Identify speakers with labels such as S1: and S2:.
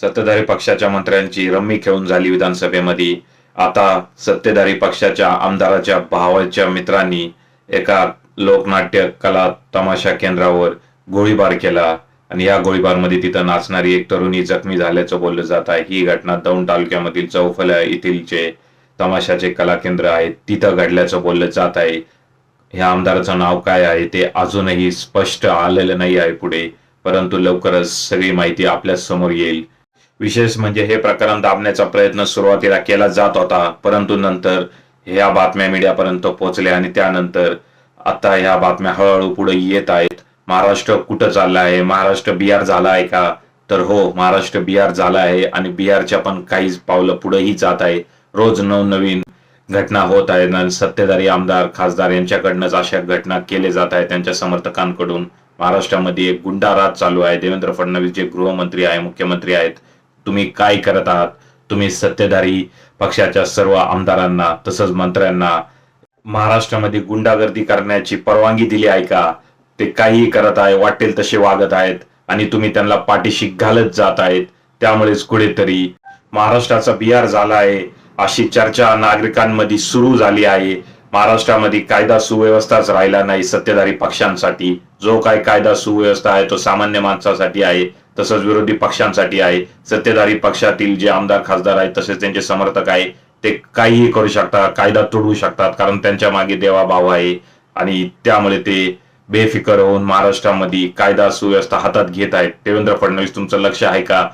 S1: सत्ताधारी पक्षाच्या मंत्र्यांची रम्मी खेळून झाली विधानसभेमध्ये. आता सत्तेधारी पक्षाच्या आमदाराच्या भावाच्या मित्रांनी एका लोकनाट्य कला तमाशा केंद्रावर गोळीबार केला. आणि या गोळीबारमध्ये तिथं नाचणारी एक तरुणी जखमी झाल्याचं बोललं जात आहे. ही घटना दौंड तालुक्यामधील चौफल्या येथील जे तमाशाचे कला केंद्र आहे तिथं घडल्याचं बोललं जात आहे. ह्या आमदाराचं नाव काय आहे ते अजूनही स्पष्ट आलेलं नाही आहे पुढे. परंतु लवकरच सगळी माहिती आपल्यासमोर येईल. विशेष म्हणजे हे प्रकरण दाबण्याचा प्रयत्न सुरुवातीला केला जात होता परंतु नंतर ह्या बातम्या मीडियापर्यंत पोहोचल्या आणि त्यानंतर आता ह्या बातम्या हळूहळू पुढे येत आहेत. महाराष्ट्र कुठं चालला आहे? महाराष्ट्र बिहार झाला आहे का? तर हो महाराष्ट्र बिहार झाला आहे आणि बिहारच्या पण काही पावलं पुढेही जात आहे. रोज नवनवीन घटना होत आहेत आणि सत्तेधारी आमदार खासदार यांच्याकडनंच अशा घटना केले जात आहेत त्यांच्या समर्थकांकडून. महाराष्ट्रामध्ये एक गुंडा राज चालू आहे. देवेंद्र फडणवीस जे गृहमंत्री आहे मुख्यमंत्री आहेत तुम्ही काय करत आहात? तुम्ही सत्तेधारी पक्षाच्या सर्व आमदारांना तसंच मंत्र्यांना महाराष्ट्रामध्ये गुंडागर्दी करण्याची परवानगी दिली आहे का? ते काहीही करत आहे वाटेल तसे वागत आहेत आणि तुम्ही त्यांना पाठीशी घालत जात आहेत. त्यामुळेच कुठेतरी महाराष्ट्राचा बिहार झाला आहे. अशी चर्चा नागरिकांमध्ये सुरू झाली आहे. महाराष्ट्रामध्ये कायदा सुव्यवस्थाच राहिला नाही सत्तेधारी पक्षांसाठी. जो काय कायदा सुव्यवस्था आहे तो सामान्य माणसासाठी आहे. तसंच विरोधी पक्षांसाठी आहे. सत्तेधारी पक्षातील जे आमदार खासदार आहेत तसेच त्यांचे समर्थक आहे ते काहीही करू शकतात कायदा तोडवू शकतात कारण त्यांच्या मागे देवाभाव आहे. आणि त्यामुळे ते बेफिकर होऊन महाराष्ट्रामध्ये कायदा सुव्यवस्था हातात घेत आहेत. देवेंद्र फडणवीस तुमचं लक्ष आहे का?